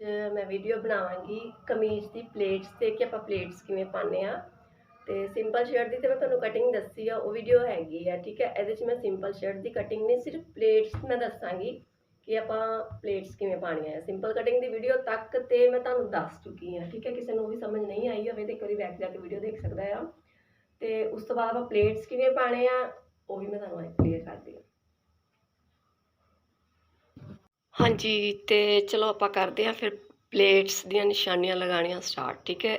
ਮੈਂ ਵੀਡੀਓ ਬਣਾਵਾਂਗੀ ਕਮੀਜ਼ ਦੀ ਪਲੇਟਸ ਤੇ ਕਿ ਆਪਾਂ ਪਲੇਟਸ ਕਿਵੇਂ ਪਾਉਂਦੇ ਆ ਤੇ ਸਿੰਪਲ ਸ਼ਰਟ ਦੀ ਤੇ ਮੈਂ ਤੁਹਾਨੂੰ ਕਟਿੰਗ ਦੱਸੀ ਆ, ਉਹ ਵੀਡੀਓ ਹੈਗੀ ਆ, ਠੀਕ ਹੈ? ਇਹਦੇ 'ਚ ਮੈਂ ਸਿੰਪਲ ਸ਼ਰਟ ਦੀ ਕਟਿੰਗ ਨਹੀਂ, ਸਿਰਫ ਪਲੇਟਸ ਮੈਂ ਦੱਸਾਂਗੀ ਕਿ ਆਪਾਂ ਪਲੇਟਸ ਕਿਵੇਂ ਪਾਉਣੀਆਂ ਆ। ਸਿੰਪਲ ਕਟਿੰਗ ਦੀ ਵੀਡੀਓ ਤੱਕ ਤੇ ਮੈਂ ਤੁਹਾਨੂੰ ਦੱਸ ਚੁੱਕੀ ਆ ਠੀਕ ਹੈ? ਕਿਸੇ ਨੂੰ ਵੀ ਸਮਝ ਨਹੀਂ ਆਈ ਹੋਵੇ ਤੇ ਇੱਕ ਵਾਰੀ ਬੈਕ ਜਾ ਕੇ ਵੀਡੀਓ ਦੇਖ ਸਕਦਾ ਆ। ਤੇ ਉਸ ਤੋਂ ਬਾਅਦ ਆਪਾਂ ਪਲੇਟਸ ਕਿਵੇਂ ਪਾਣੇ ਆ, ਉਹ ਵੀ ਮੈਂ ਤੁਹਾਨੂੰ ਕਲੀਅਰ ਕਰਦੀ ਹਾਂ। ਹਾਂਜੀ, ਤੇ ਚਲੋ ਆਪਾਂ ਕਰਦੇ ਹਾਂ, ਫਿਰ ਪਲੇਟਸ ਦੀਆਂ ਨਿਸ਼ਾਨੀਆਂ ਲਗਾਉਣੀਆਂ ਸਟਾਰਟ ਠੀਕ ਹੈ?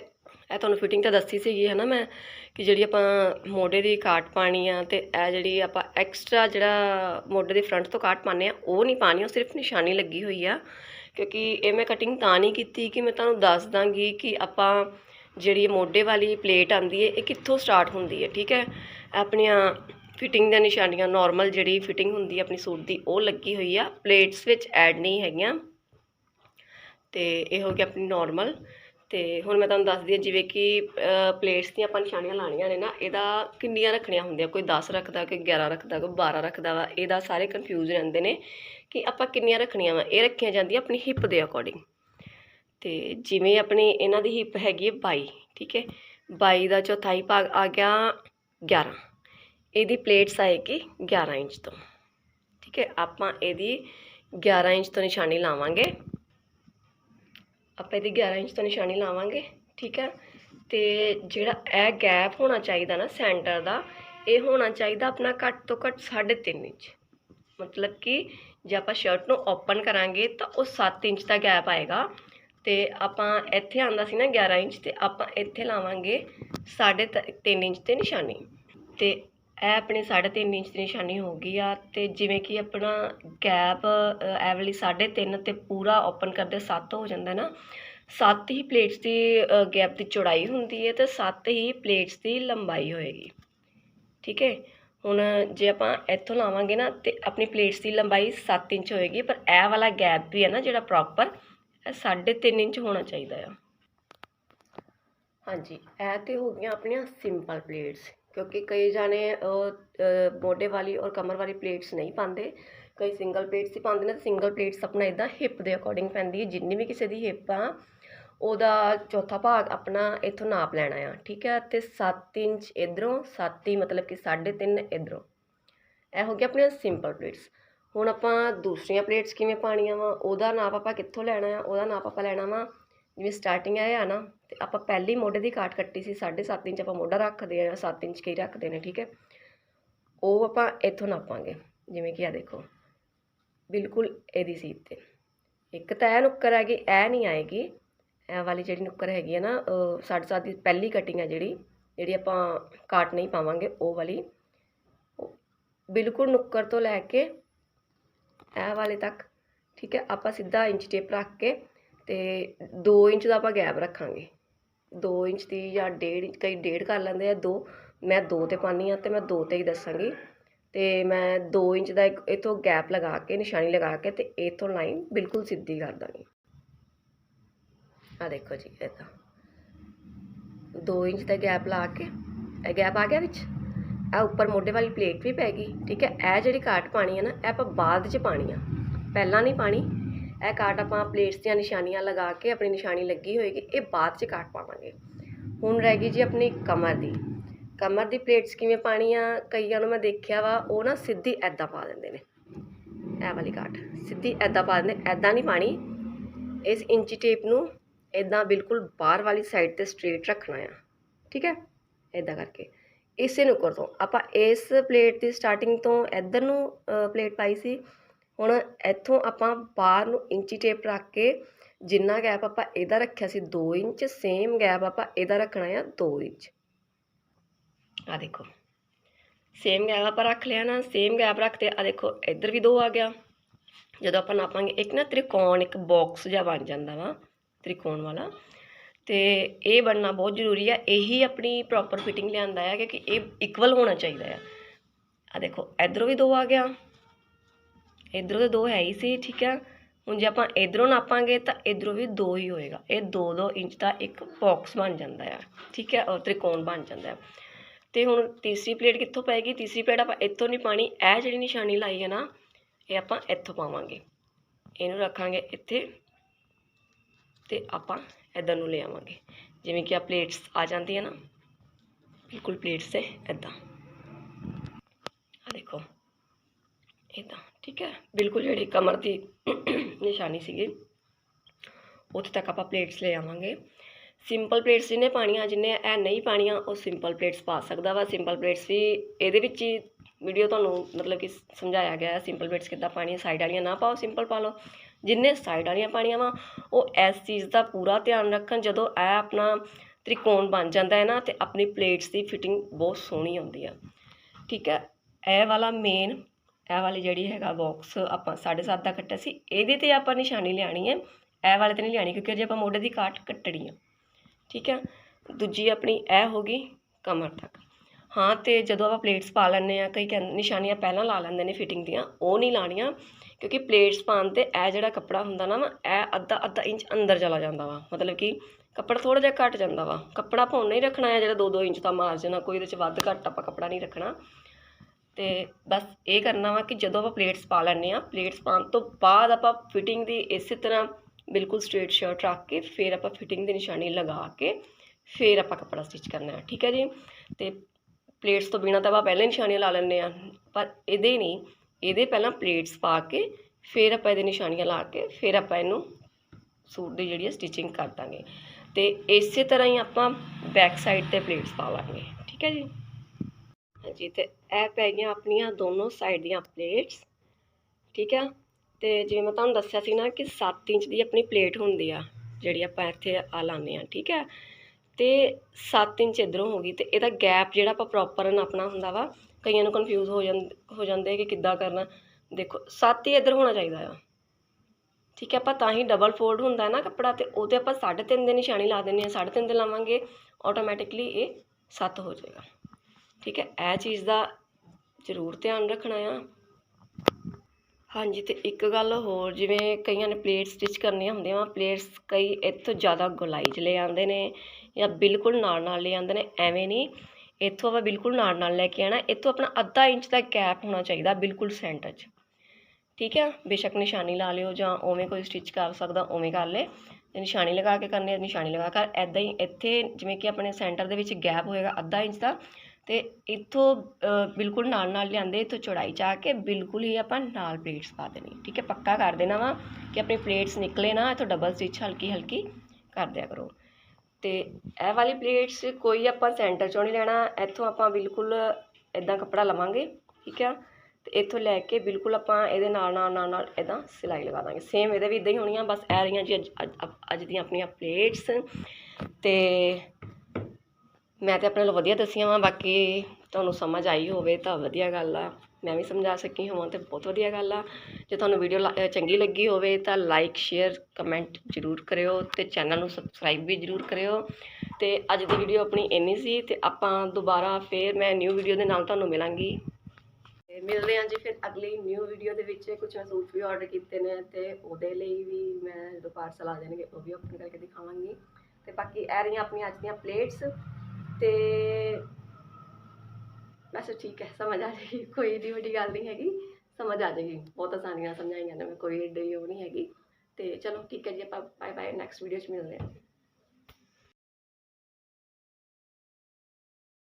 ਇਹ ਤੁਹਾਨੂੰ ਫਿਟਿੰਗ ਤਾਂ ਦੱਸੀ ਸੀਗੀ ਹੈ ਨਾ ਮੈਂ, ਕਿ ਜਿਹੜੀ ਆਪਾਂ ਮੋਢੇ ਦੀ ਕਾਟ ਪਾਣੀ ਆ, ਤੇ ਇਹ ਜਿਹੜੀ ਆਪਾਂ ਐਕਸਟਰਾ ਜਿਹੜਾ ਮੋਢੇ ਦੇ ਫਰੰਟ ਤੋਂ ਕਾਟ ਪਾਉਂਦੇ ਆ, ਉਹ ਨਹੀਂ ਪਾਣੀ ਉਹ ਸਿਰਫ ਨਿਸ਼ਾਨੀ ਲੱਗੀ ਹੋਈ ਆ। ਕਿਉਂਕਿ ਇਹ ਮੈਂ ਕਟਿੰਗ ਤਾਂ ਨਹੀਂ ਕੀਤੀ ਕਿ ਮੈਂ ਤੁਹਾਨੂੰ ਦੱਸ ਦਾਂਗੀ ਕਿ ਆਪਾਂ ਜਿਹੜੀ ਮੋਢੇ ਵਾਲੀ ਪਲੇਟ ਆਂਦੀ ਹੈ ਇਹ ਕਿੱਥੋਂ ਸਟਾਰਟ ਹੁੰਦੀ ਹੈ ਠੀਕ ਹੈ? ਆਪਣੀਆਂ ਫਿਟਿੰਗ ਦੀਆਂ ਨਿਸ਼ਾਨੀਆਂ ਨਾਰਮਲ ਜਿਹੜੀ ਫਿਟਿੰਗ ਹੁੰਦੀ ਆਪਣੀ ਸੂਟ ਦੀ, ਉਹ ਲੱਗੀ ਹੋਈ ਆ। ਪਲੇਟਸ ਵਿੱਚ ਐਡ ਨਹੀਂ ਹੈਗੀਆਂ। ਤੇ ਇਹ ਹੋ ਗਿਆ ਆਪਣੀ ਨਾਰਮਲ ਤੇ ਹੁਣ ਮੈਂ ਤੁਹਾਨੂੰ ਦੱਸਦੀ ਹਾਂ ਜਿਵੇਂ ਕਿ ਪਲੇਟਸ ਦੀਆਂ ਆਪਾਂ ਨਿਸ਼ਾਨੀਆਂ ਲਾਣੀਆਂ ਨੇ ਨਾ, ਇਹਦਾ ਕਿੰਨੀਆਂ ਰੱਖਣੀਆਂ ਹੁੰਦੀਆਂ? ਕੋਈ 10 ਰੱਖਦਾ, ਕੋਈ 11 ਰੱਖਦਾ, ਕੋਈ 12 ਰੱਖਦਾ ਵਾ। ਇਹਦਾ ਸਾਰੇ ਕਨਫਿਊਜ਼ ਰਹਿੰਦੇ ਨੇ ਕਿ ਆਪਾਂ ਕਿੰਨੀਆਂ ਰੱਖਣੀਆਂ ਵਾ। ਇਹ ਰੱਖੀਆਂ ਜਾਂਦੀਆਂ ਆਪਣੀ ਹਿੱਪ ਦੇ ਅਕੋਰਡਿੰਗ ਤੇ ਜਿਵੇਂ ਆਪਣੀ ਇਹਨਾਂ ਦੀ ਹਿੱਪ ਹੈਗੀ ਹੈ 22 ਠੀਕ ਹੈ? 22 ਦਾ ਚੌਥਾਈ ਭਾਗ ਆ ਗਿਆ 11 ਇਹਦੀ ਪਲੇਟਸ ਆਏਗੀ 11 ਇੰਚ ਤੋਂ। ਠੀਕ ਹੈ, ਆਪਾਂ ਇਹਦੀ 11 ਇੰਚ ਤੋਂ ਨਿਸ਼ਾਨੀ ਲਾਵਾਂਗੇ। ਆਪਾਂ ਇਹਦੀ 11 ਇੰਚ ਤੋਂ ਨਿਸ਼ਾਨੀ ਲਾਵਾਂਗੇ, ਠੀਕ ਹੈ। ਤੇ ਜਿਹੜਾ ਇਹ ਗੈਪ ਹੋਣਾ ਚਾਹੀਦਾ ਨਾ ਸੈਂਟਰ ਦਾ, ਇਹ ਹੋਣਾ ਚਾਹੀਦਾ ਆਪਣਾ ਘੱਟ ਤੋਂ ਘੱਟ 3.5 ਇੰਚ। ਮਤਲਬ ਕਿ ਜੇ ਆਪਾਂ ਸ਼ਰਟ ਨੂੰ ਓਪਨ ਕਰਾਂਗੇ ਤਾਂ ਉਹ 7 ਇੰਚ ਦਾ ਗੈਪ ਆਏਗਾ। ਤੇ ਆਪਾਂ ਇੱਥੇ ਆਂਦਾ ਸੀ ਨਾ 11 ਇੰਚ ਤੇ ਆਪਾਂ ਇੱਥੇ ਲਾਵਾਂਗੇ 3.5 ਇੰਚ ਤੇ ਨਿਸ਼ਾਨੀ। ਤੇ ਇਹ ਆਪਣੀ 3.5 ਇੰਚ ਦੀ ਨਿਸ਼ਾਨੀ ਹੋ ਗਈ ਆ ਤੇ ਜਿਵੇਂ ਕਿ ਆਪਣਾ ਗੈਪ ਇਹ ਵਾਲੀ 3.5 ਤੇ ਪੂਰਾ ਓਪਨ ਕਰਦੇ 7 ਹੋ ਜਾਂਦਾ ਨਾ 7 ਹੀ ਪਲੇਟਸ ਦੀ ਗੈਪ ਦੀ ਚੌੜਾਈ ਹੁੰਦੀ ਹੈ ਤੇ 7 ਹੀ ਪਲੇਟਸ ਦੀ ਲੰਬਾਈ ਹੋਏਗੀ। ਠੀਕ ਹੈ ਹੁਣ ਜੇ ਆਪਾਂ ਇੱਥੋਂ ਲਾਵਾਂਗੇ ਨਾ ਤੇ ਆਪਣੀ ਪਲੇਟਸ ਦੀ ਲੰਬਾਈ 7 ਇੰਚ ਹੋਏਗੀ, ਪਰ ਇਹ ਵਾਲਾ ਗੈਪ ਵੀ ਹੈ ਨਾ ਜਿਹੜਾ ਪ੍ਰੋਪਰ ਇਹ 3.5 ਇੰਚ ਹੋਣਾ ਚਾਹੀਦਾ ਆ। ਹਾਂਜੀ, ਇਹ ਤੇ ਹੋ ਗਈਆਂ ਆਪਣੀਆਂ ਸਿੰਪਲ ਪਲੇਟਸ ਕਿਉਂਕਿ ਕਈ ਜਾਣੇ ਮੋਢੇ ਵਾਲੀ ਔਰ ਕਮਰ ਵਾਲੀ ਪਲੇਟਸ ਨਹੀਂ ਪਾਉਂਦੇ। ਕਈ ਸਿੰਗਲ ਪਲੇਟਸ ਹੀ ਪਾਉਂਦੇ ਨੇ, ਤੇ ਸਿੰਗਲ ਪਲੇਟਸ ਆਪਣਾ ਇਦਾਂ ਹਿੱਪ ਦੇ ਅਕੋਰਡਿੰਗ ਪੈਂਦੀ ਹੈ। ਜਿੰਨੀ ਵੀ ਕਿਸੇ ਦੀ ਹਿੱਪ ਆ, ਉਹਦਾ ਚੌਥਾ ਭਾਗ ਆਪਣਾ ਇਥੋਂ ਨਾਪ ਲੈਣਾ ਆ, ਠੀਕ ਹੈ? ਤੇ 7 ਇੰਚ ਇਧਰੋਂ 7 ਹੀ ਮਤਲਬ ਕਿ 3.5 ਇਧਰੋਂ। ਇਹ ਹੋ ਗਿਆ ਆਪਣੀਆਂ ਸਿੰਪਲ ਪਲੇਟਸ ਹੁਣ ਆਪਾਂ ਦੂਸਰੀਆਂ ਪਲੇਟਸ ਕਿਵੇਂ ਪਾਣੀਆਂ ਵਾ? ਉਹਦਾ ਨਾਪ ਆਪਾਂ ਕਿੱਥੋਂ ਲੈਣਾ ਆ? ਉਹਦਾ ਨਾਪ ਆਪਾਂ ਲੈਣਾ ਵਾ ਜਿਵੇਂ ਸਟਾਰਟਿੰਗ ਆਇਆ ਆ ਨਾ, ਤੇ ਆਪਾਂ ਪਹਿਲੀ ਮੋਢੇ ਦੀ ਕਾਟ ਕੱਟੀ ਸੀ 7.5 ਇੰਚ ਆਪਾਂ ਮੋਢਾ ਰੱਖਦੇ ਆ 7 ਇੰਚ ਕਈ ਰੱਖਦੇ ਨੇ, ਠੀਕ ਹੈ? ਉਹ ਆਪਾਂ ਇੱਥੋਂ ਨਾਪਾਂਗੇ, ਜਿਵੇਂ ਕਿ ਆ ਦੇਖੋ। ਬਿਲਕੁਲ ਇਹਦੀ ਸੀਟ ਤੇ। ਇੱਕ ਤਾਂ ਇਹ ਨੁੱਕਰ ਹੈਗੀ, ਇਹ ਨਹੀਂ ਆਏਗੀ। ਇਹ ਵਾਲੀ ਜਿਹੜੀ ਨੁੱਕਰ ਹੈਗੀ ਹੈ ਨਾ 7.5 ਦੀ ਪਹਿਲੀ ਕਟਿੰਗ ਹੈ ਜਿਹੜੀ ਜਿਹੜੀ ਆਪਾਂ ਕਾਟ ਨਹੀਂ ਪਾਵਾਂਗੇ, ਉਹ ਵਾਲੀ। ਬਿਲਕੁਲ ਨੁੱਕਰ ਤੋਂ ਲੈ ਕੇ ਇਹ ਵਾਲੇ ਤੱਕ, ਠੀਕ ਹੈ? ਆਪਾਂ ਸਿੱਧਾ ਇੰਚ ਟੇਪ ਰੱਖ ਕੇ ਅਤੇ ਦੋ ਇੰਚ ਦਾ ਆਪਾਂ ਗੈਪ ਰੱਖਾਂਗੇ। ਦੋ ਇੰਚ ਦੀ ਜਾਂ ਡੇਢ ਇੰਚ, ਕਈ ਡੇਢ ਕਰ ਲੈਂਦੇ ਆ, ਦੋ। ਮੈਂ ਦੋ ਤੇ ਪਾਉਂਦੀ ਹਾਂ ਅਤੇ ਮੈਂ ਦੋ ਤੇ ਹੀ ਦੱਸਾਂਗੀ। ਅਤੇ ਮੈਂ ਦੋ ਇੰਚ ਦਾ ਇੱਕ ਇਥੋਂ ਗੈਪ ਲਗਾ ਕੇ, ਨਿਸ਼ਾਨੀ ਲਗਾ ਕੇ ਅਤੇ ਇੱਥੋਂ ਲਾਈਨ ਬਿਲਕੁਲ ਸਿੱਧੀ ਕਰ ਦਾਂਗੀ। ਆ ਦੇਖੋ ਜੀ ਇੱਦਾਂ ਦੋ ਇੰਚ ਦਾ ਗੈਪ ਲਾ ਕੇ, ਇਹ ਗੈਪ ਆ ਗਿਆ ਵਿੱਚ। ਆ ਉੱਪਰ ਮੋਢੇ ਵਾਲੀ ਪਲੇਟ ਵੀ ਪੈ ਗਈ, ਠੀਕ ਹੈ? ਇਹ ਜਿਹੜੀ ਕਾਟ ਪਾਣੀ ਹੈ ਨਾ, ਇਹ ਆਪਾਂ ਬਾਅਦ 'ਚ ਪਾਣੀ ਆ। ਪਹਿਲਾਂ ਨਹੀਂ ਪਾਣੀ ਇਹ ਕਾਟ ਆਪਾਂ ਪਲੇਟਸ ਦੀਆਂ ਨਿਸ਼ਾਨੀਆਂ ਲਗਾ ਕੇ ਆਪਣੀ ਨਿਸ਼ਾਨੀ ਲੱਗੀ ਹੋਏਗੀ, ਇਹ ਬਾਅਦ 'ਚ ਕਾਟ ਪਾਵਾਂਗੇ। ਹੁਣ ਰਹਿ ਗਈ ਜੀ ਆਪਣੀ ਕਮਰ ਦੀ। ਕਮਰ ਦੀ ਪਲੇਟਸ ਕਿਵੇਂ ਪਾਣੀ ਆ ਕਈਆਂ ਨੂੰ ਮੈਂ ਦੇਖਿਆ ਵਾ, ਉਹ ਨਾ ਸਿੱਧੀ ਐਦਾਂ ਪਾ ਦਿੰਦੇ ਨੇ। ਇਹ ਵਾਲੀ ਕਾਟ ਸਿੱਧੀ ਐਦਾਂ ਪਾ ਦਿੰਦੇ ਐਦਾਂ ਨਹੀਂ ਪਾਣੀ। ਇਸ ਇੰਚੀ ਟੇਪ ਨੂੰ ਐਦਾਂ ਬਿਲਕੁਲ ਬਾਹਰ ਵਾਲੀ ਸਾਈਡ ਤੇ ਸਟ੍ਰੇਟ ਰੱਖਣਾ ਆ। ਠੀਕ ਹੈ? ਐਦਾਂ ਕਰਕੇ। ਇਸੇ ਨੁੱਕਰ ਤੋਂ ਆਪਾਂ ਇਸ ਪਲੇਟ ਦੀ ਸਟਾਰਟਿੰਗ ਤੋਂ ਇੱਧਰ ਨੂੰ ਪਲੇਟ ਪਾਈ ਸੀ। ਹੁਣ ਇੱਥੋਂ ਆਪਾਂ ਬਾਹਰ ਨੂੰ ਇੰਚੀ ਟੇਪ ਰੱਖ ਕੇ ਜਿੰਨਾ ਗੈਪ ਆਪਾਂ ਇਹਦਾ ਰੱਖਿਆ ਸੀ 2 ਇੰਚ ਸੇਮ ਗੈਪ ਆਪਾਂ ਇਹਦਾ ਰੱਖਣਾ ਆ 2 ਇੰਚ। ਆ ਦੇਖੋ ਸੇਮ ਗੈਪ ਆਪਾਂ ਰੱਖ ਲਿਆ ਨਾ ਸੇਮ ਗੈਪ ਰੱਖਦੇ ਆ ਦੇਖੋ, ਇੱਧਰ ਵੀ 2 ਆ ਗਿਆ। ਜਦੋਂ ਆਪਾਂ ਨਾਪਾਂਗੇ, ਇੱਕ ਨਾ ਤ੍ਰਿਕੋਣ, ਇੱਕ ਬਾਕਸ ਜਿਹਾ ਬਣ ਜਾਂਦਾ ਵਾ, ਤ੍ਰਿਕੋਣ ਵਾਲਾ। ਤੇ ਇਹ ਬਣਨਾ ਬਹੁਤ ਜ਼ਰੂਰੀ ਆ, ਇਹੀ ਆਪਣੀ ਪ੍ਰੋਪਰ ਫਿਟਿੰਗ ਲਿਆਂਦਾ ਆ ਕਿਉਂਕਿ ਇਹ ਇਕੁਅਲ ਹੋਣਾ ਚਾਹੀਦਾ ਹੈ ਆ ਦੇਖੋ, ਇਧਰੋਂ ਵੀ 2 ਆ ਗਿਆ। ਇਧਰੋਂ ਤਾਂ ਦੋ ਹੈ ਹੀ ਸੀ, ਠੀਕ ਹੈ ਹੁਣ ਜੇ ਆਪਾਂ ਇਧਰੋਂ ਨਾਪਾਂਗੇ ਤਾਂ ਇਧਰੋਂ ਵੀ 2 ਹੀ ਹੋਏਗਾ। ਇਹ 2-2 ਇੰਚ ਦਾ ਇੱਕ ਬਾਕਸ ਬਣ ਜਾਂਦਾ ਹੈ ਠੀਕ ਹੈ ਔਰ ਤ੍ਰਿਕੋਣ ਬਣ ਜਾਂਦਾ ਹੈ ਤੇ ਹੁਣ ਤੀਸਰੀ ਪਲੇਟ ਕਿੱਥੋਂ ਪਏਗੀ? ਤੀਸਰੀ ਪਲੇਟ ਆਪਾਂ ਇੱਥੋਂ ਨਹੀਂ ਪਾਣੀ, ਇਹ ਜਿਹੜੀ ਨਿਸ਼ਾਨੀ ਲਾਈ ਹੈ ਨਾ, ਇਹ ਆਪਾਂ ਇੱਥੋਂ ਪਾਵਾਂਗੇ। ਇਹਨੂੰ ਰੱਖਾਂਗੇ ਇੱਥੇ ਤੇ ਆਪਾਂ ਇੱਧਰ ਨੂੰ ਲੈ ਆਵਾਂਗੇ। ਜਿਵੇਂ ਕਿ ਆ ਪਲੇਟਸ ਆ ਜਾਂਦੀਆਂ ਨਾ, ਬਿਲਕੁਲ ਪਲੇਟਸ ਹੈ ਇੱਦਾਂ। ਆ ਦੇਖੋ, ਇੱਦਾਂ। ਠੀਕ ਹੈ? ਬਿਲਕੁਲ ਜਿਹੜੀ ਕਮਰ ਦੀ ਨਿਸ਼ਾਨੀ ਸੀਗੀ, ਉੱਥੇ ਤੱਕ ਆਪਾਂ ਪਲੇਟਸ ਲੈ ਆਵਾਂਗੇ। ਸਿੰਪਲ ਪਲੇਟਸ ਜਿਹਨੇ ਪਾਣੀਆਂ ਜਿਹਨੇ ਇਹ ਨਹੀਂ ਪਾਣੀਆਂ, ਉਹ ਸਿੰਪਲ ਪਲੇਟਸ ਪਾ ਸਕਦਾ ਵਾ। ਸਿੰਪਲ ਪਲੇਟਸ ਵੀ ਇਹਦੇ ਵਿੱਚ ਹੀ ਵੀਡੀਓ ਤੁਹਾਨੂੰ ਮਤਲਬ ਕਿ ਸਮਝਾਇਆ ਗਿਆ ਹੈ। ਸਿੰਪਲ ਪਲੇਟਸ ਕਿੱਦਾਂ ਪਾਣੀਆਂ ਸਾਈਡ ਵਾਲੀਆਂ ਨਾ ਪਾਓ ਸਿੰਪਲ ਪਾ ਲਓ। ਜਿੰਨੇ ਸਾਈਡ ਵਾਲੀਆਂ ਪਾਣੀਆਂ ਵਾ, ਉਹ ਇਸ ਚੀਜ਼ ਦਾ ਪੂਰਾ ਧਿਆਨ ਰੱਖਣ। ਜਦੋਂ ਇਹ ਆਪਣਾ ਤ੍ਰਿਕੋਣ ਬਣ ਜਾਂਦਾ ਹੈ ਨਾ, ਤੇ ਆਪਣੀ ਪਲੇਟਸ ਦੀ ਫਿਟਿੰਗ ਬਹੁਤ ਸੋਹਣੀ ਆਉਂਦੀ ਆ। ਠੀਕ ਹੈ? ਇਹ ਵਾਲਾ ਮੇਨ ਇਹ ਵਾਲੀ ਜਿਹੜੀ ਹੈਗਾ ਬਾਕਸ ਆਪਾਂ 7.5 ਦਾ ਕੱਟਿਆ ਸੀ, ਇਹਦੇ ਤੇ ਆਪਾਂ ਨਿਸ਼ਾਨੀ ਲਿਆਣੀ ਹੈ, ਇਹ ਵਾਲੇ ਤੇ ਨਹੀਂ ਲਿਆਣੀ ਕਿਉਂਕਿ ਅਜੇ ਆਪਾਂ ਮੋਢੇ ਦੀ ਕਾਟ ਕੱਟਣੀ ਆ, ਠੀਕ ਹੈ? ਦੂਜੀ ਆਪਣੀ ਇਹ ਹੋ ਗਈ ਕਮਰ ਤੱਕ। ਹਾਂ, ਤੇ ਜਦੋਂ ਆਪਾਂ ਪਲੇਟਸ ਪਾ ਲੈਂਦੇ ਆ ਕਈ ਕਹਿੰਦੇ ਨਿਸ਼ਾਨੀਆਂ ਪਹਿਲਾਂ ਲਾ ਲੈਂਦੇ ਨੇ ਫਿਟਿੰਗ ਦੀਆਂ, ਉਹ ਨਹੀਂ ਲਾਣੀਆਂ ਕਿਉਂਕਿ ਪਲੇਟਸ ਪਾਉਣ ਤੇ ਇਹ ਜਿਹੜਾ ਕੱਪੜਾ ਹੁੰਦਾ ਨਾ, ਇਹ ਅੱਧਾ ਅੱਧਾ ਇੰਚ ਅੰਦਰ ਚਲਾ ਜਾਂਦਾ ਵਾ, ਮਤਲਬ ਕਿ ਕੱਪੜਾ ਥੋੜਾ ਜਿਹਾ ਘੱਟ ਜਾਂਦਾ ਵਾ। ਕੱਪੜਾ ਪਾਉਣ ਹੀ ਰੱਖਣਾ ਹੈ ਜਿਹੜਾ 2-2 ਇੰਚ ਦਾ ਮਾਰਜਨ ਆ, ਕੋਈ ਇਹਦੇ ਚ ਵੱਧ ਘੱਟ ਆਪਾਂ ਕੱਪੜਾ ਨਹੀਂ ਰੱਖਣਾ। ਤੇ ਬਸ ਇਹ ਕਰਨਾ ਵਾ ਕਿ ਜਦੋਂ ਆਪਾਂ ਪਲੇਟਸ ਪਾ ਲੈਂਦੇ ਆ ਪਲੇਟਸ ਪਾਉਣ ਤੋਂ ਬਾਅਦ ਆਪਾਂ ਫਿਟਿੰਗ ਦੀ ਇਸੇ ਤਰ੍ਹਾਂ ਬਿਲਕੁਲ ਸਟ੍ਰੇਟ ਸ਼ਰਟ ਰੱਖ ਕੇ ਫਿਰ ਆਪਾਂ ਫਿਟਿੰਗ ਦੀ ਨਿਸ਼ਾਨੀ ਲਗਾ ਕੇ ਫਿਰ ਆਪਾਂ ਕੱਪੜਾ ਸਟਿਚ ਕਰਨਾ ਹੈ, ਠੀਕ ਹੈ ਜੀ? ਤੇ ਪਲੇਟਸ ਤੋਂ ਬਿਨਾਂ ਤਾਂ ਆਪਾਂ ਪਹਿਲਾਂ ਨਿਸ਼ਾਨੀਆਂ ਲਾ ਲੈਂਦੇ ਆ ਪਰ ਇਹਦੇ ਨਹੀਂ, ਇਹਦੇ ਪਹਿਲਾਂ ਪਲੇਟਸ ਪਾ ਕੇ ਫਿਰ ਆਪਾਂ ਇਹਦੇ ਨਿਸ਼ਾਨੀਆਂ ਲਾ ਕੇ ਫਿਰ ਆਪਾਂ ਇਹਨੂੰ ਸੂਟ ਦੀ ਜਿਹੜੀ ਸਟਿਚਿੰਗ ਕਰ ਦਾਂਗੇ। ਤੇ ਇਸੇ ਤਰ੍ਹਾਂ ਹੀ ਆਪਾਂ ਬੈਕ ਸਾਈਡ ਤੇ ਪਲੇਟਸ ਪਾ ਲਾਂਗੇ, ਠੀਕ ਹੈ ਜੀ? ਹਾਂਜੀ, ਤੇ ਇਹ ਪੈ ਗਈਆਂ ਆਪਣੀਆਂ ਦੋਨੋਂ ਸਾਈਡ ਦੀਆਂ ਪਲੇਟਸ ਠੀਕ ਆ? ਤੇ ਜਿਵੇਂ ਮੈਂ ਤੁਹਾਨੂੰ ਦੱਸਿਆ ਸੀ ਨਾ ਕਿ 7 ਇੰਚ ਦੀ ਆਪਣੀ ਪਲੇਟ ਹੁੰਦੀ ਆ, ਜਿਹੜੀ ਆਪਾਂ ਇੱਥੇ ਆ ਲਾਉਂਦੇ ਆ ਠੀਕ ਹੈ ਤੇ 7 ਇੰਚ ਇਧਰੋਂ ਹੋ ਗਈ, ਤੇ ਇਹਦਾ ਗੈਪ ਜਿਹੜਾ ਆਪਾਂ ਪ੍ਰੋਪਰ ਨਾਪਣਾ ਹੁੰਦਾ ਵਾ, ਕਈਆਂ ਨੂੰ ਕਨਫਿਊਜ਼ ਹੋ ਜਾਂਦੇ ਹੋ ਜਾਂਦੇ ਕਿ ਕਿੱਦਾਂ ਕਰਨਾ। ਦੇਖੋ 7 ਹੀ ਇਧਰ ਹੋਣਾ ਚਾਹੀਦਾ ਆ। ਠੀਕ ਹੈ ਆਪਾਂ ਤਾਂ ਹੀ ਡਬਲ ਫੋਲਡ ਹੁੰਦਾ ਨਾ ਕੱਪੜਾ, ਤੇ ਉਹਦੇ ਆਪਾਂ 3.5 ਦੇ ਨਿਸ਼ਾਨੀ ਲਾ ਦਿੰਦੇ ਆ 3.5 ਦੇ ਲਾਵਾਂਗੇ ਆਟੋਮੈਟਿਕਲੀ ਇਹ 7 ਹੋ ਜਾਏਗਾ। ਠੀਕ ਹੈ, ਇਹ ਚੀਜ਼ ਦਾ ਜ਼ਰੂਰ ਧਿਆਨ ਰੱਖਣਾ ਆ। ਹਾਂਜੀ, ਤੇ ਇੱਕ ਗੱਲ ਹੋਰ, ਜਿਵੇਂ ਕਈਆਂ ਨੇ ਪਲੇਟ ਸਟਿਚ ਕਰਨੀਆਂ ਹੁੰਦੀਆਂ ਵਾ ਪਲੇਟਸ ਕਈ ਇੱਥੋਂ ਜ਼ਿਆਦਾ ਗੋਲਾਈ 'ਚ ਲੈ ਆਉਂਦੇ ਨੇ ਜਾਂ ਬਿਲਕੁਲ ਨਾਲ ਨਾਲ ਲੈ ਆਉਂਦੇ ਨੇ, ਐਵੇਂ ਨਹੀਂ। ਇੱਥੋਂ ਆਪਾਂ ਬਿਲਕੁਲ ਨਾਲ ਨਾਲ ਲੈ ਕੇ ਆਣਾ ਇੱਥੋਂ ਆਪਣਾ ਅੱਧਾ ਇੰਚ ਦਾ ਗੈਪ ਹੋਣਾ ਚਾਹੀਦਾ ਬਿਲਕੁਲ ਸੈਂਟਰ 'ਚ। ਠੀਕ ਹੈ, ਬੇਸ਼ੱਕ ਨਿਸ਼ਾਨੀ ਲਾ ਲਿਓ ਜਾਂ ਉਵੇਂ ਕੋਈ ਸਟਿਚ ਕਰ ਸਕਦਾ, ਉਵੇਂ ਕਰ ਲੇ ਨਿਸ਼ਾਨੀ ਲਗਾ ਕੇ ਕਰਨੀ ਨਿਸ਼ਾਨੀ ਲਗਾ ਕਰ ਐਦਾਂ ਹੀ ਇੱਥੇ ਜਿਵੇਂ ਕਿ ਆਪਣੇ ਸੈਂਟਰ ਦੇ ਵਿੱਚ ਗੈਪ ਹੋਏਗਾ, ਅੱਧਾ ਇੰਚ ਦਾ ਤੇ ਇੱਥੋਂ ਬਿਲਕੁਲ ਨਾਲ ਨਾਲ ਲਿਆਂਦੇ, ਇੱਥੋਂ ਚੌੜਾਈ ਚ ਆ ਕੇ ਬਿਲਕੁਲ ਹੀ ਆਪਾਂ ਨਾਲ ਪਲੇਟਸ ਪਾ ਦੇਣੀ। ਠੀਕ ਹੈ, ਪੱਕਾ ਕਰ ਦੇਣਾ ਵਾ ਕਿ ਆਪਣੀ ਪਲੇਟਸ ਨਿਕਲੇ ਨਾ, ਇੱਥੋਂ ਡਬਲ ਸਟਿਚ ਹਲਕੀ ਹਲਕੀ ਕਰ ਦਿਆ ਕਰੋ। ਤੇ ਇਹ ਵਾਲੀ ਪਲੇਟਸ ਕੋਈ ਆਪਾਂ ਸੈਂਟਰ ਚੋਂ ਨਹੀਂ ਲੈਣਾ, ਇੱਥੋਂ ਆਪਾਂ ਬਿਲਕੁਲ ਇਦਾਂ ਕੱਪੜਾ ਲਵਾਂਗੇ, ਠੀਕ ਆ? ਤੇ ਇੱਥੋਂ ਲੈ ਕੇ ਬਿਲਕੁਲ ਆਪਾਂ ਇਹਦੇ ਨਾਲ ਨਾਲ ਨਾਲ ਨਾਲ ਇਦਾਂ ਸਿਲਾਈ ਲਗਾ ਦਾਂਗੇ। ਸੇਮ ਇਹਦੇ ਵੀ ਇਦਾਂ ਹੀ ਹੋਣੀਆਂ, ਬਸ ਇਹ ਰਹੀਆਂ ਜੀ ਅੱਜ, ਅੱਜ- ਅੱਜ ਦੀਆਂ ਆਪਣੀਆਂ ਪਲੇਟਸ ਤੇ ਮੈਂ ਤੇ ਆਪਣੇ ਵੱਲੋਂ ਵਧੀਆ ਦੱਸੀਆਂ ਵਾਂ, ਬਾਕੀ ਤੁਹਾਨੂੰ ਸਮਝ ਆਈ ਹੋਵੇ ਤਾਂ ਵਧੀਆ ਗੱਲ ਆ। ਮੈਂ ਵੀ ਸਮਝਾ ਸਕੀ ਹੋਵਾਂ ਤੇ ਬਹੁਤ ਵਧੀਆ ਗੱਲ ਆ। ਜੇ ਤੁਹਾਨੂੰ ਵੀਡੀਓ ਚੰਗੀ ਲੱਗੀ ਹੋਵੇ ਤਾਂ ਲਾਈਕ ਸ਼ੇਅਰ ਕਮੈਂਟ ਜ਼ਰੂਰ ਕਰਿਓ ਤੇ ਚੈਨਲ ਨੂੰ ਸਬਸਕ੍ਰਾਈਬ ਵੀ ਜ਼ਰੂਰ ਕਰਿਓ। ਤੇ ਅੱਜ ਦੀ ਵੀਡੀਓ ਆਪਣੀ ਇੰਨੀ ਸੀ ਤੇ ਆਪਾਂ ਦੁਬਾਰਾ ਫੇਰ ਮੈਂ ਨਿਊ ਵੀਡੀਓ ਦੇ ਨਾਲ ਤੁਹਾਨੂੰ ਮਿਲਾਂਗੀ। ਤੇ ਮਿਲਦੇ ਹਾਂ ਜੀ ਫਿਰ ਅਗਲੀ ਨਿਊ ਵੀਡੀਓ ਦੇ ਵਿੱਚ। ਕੁਝ ਮੈਂ ਸੂਟ ਵੀ ਆਰਡਰ ਕੀਤੇ ਨੇ ਤੇ ਉਹਦੇ ਲਈ ਵੀ ਮੈਂ ਜਦੋਂ ਪਾਰਸਲ ਆ ਜਾਣਗੇ ਉਹ ਵੀ ਓਪਨ ਕਰਕੇ ਦਿਖਾਵਾਂਗੀ। ਤੇ ਬਾਕੀ ਇਹ ਰਹੀਆਂ ਆਪਣੀਆਂ ਅੱਜ ਦੀਆਂ ਪਲੇਟਸ ਤੇ ਵੈਸੇ ਠੀਕ ਹੈ, ਸਮਝ ਆ ਜਾਏਗੀ, ਕੋਈ ਏਡੀ ਵੱਡੀ ਗੱਲ ਨਹੀਂ ਹੈਗੀ, ਸਮਝ ਆ ਜਾਏਗੀ। ਬਹੁਤ ਆਸਾਨੀ ਨਾਲ ਸਮਝਾਈਆਂ ਨੇ ਮੈਂ ਕੋਈ ਏਡੀ ਉਹ ਨਹੀਂ ਹੈਗੀ। ਤੇ ਚਲੋ ਠੀਕ ਹੈ ਜੀ, ਆਪਾਂ ਬਾਏ ਬਾਏ ਨੈਕਸਟ ਵੀਡੀਓ 'ਚ ਮਿਲਦੇ ਹਾਂ।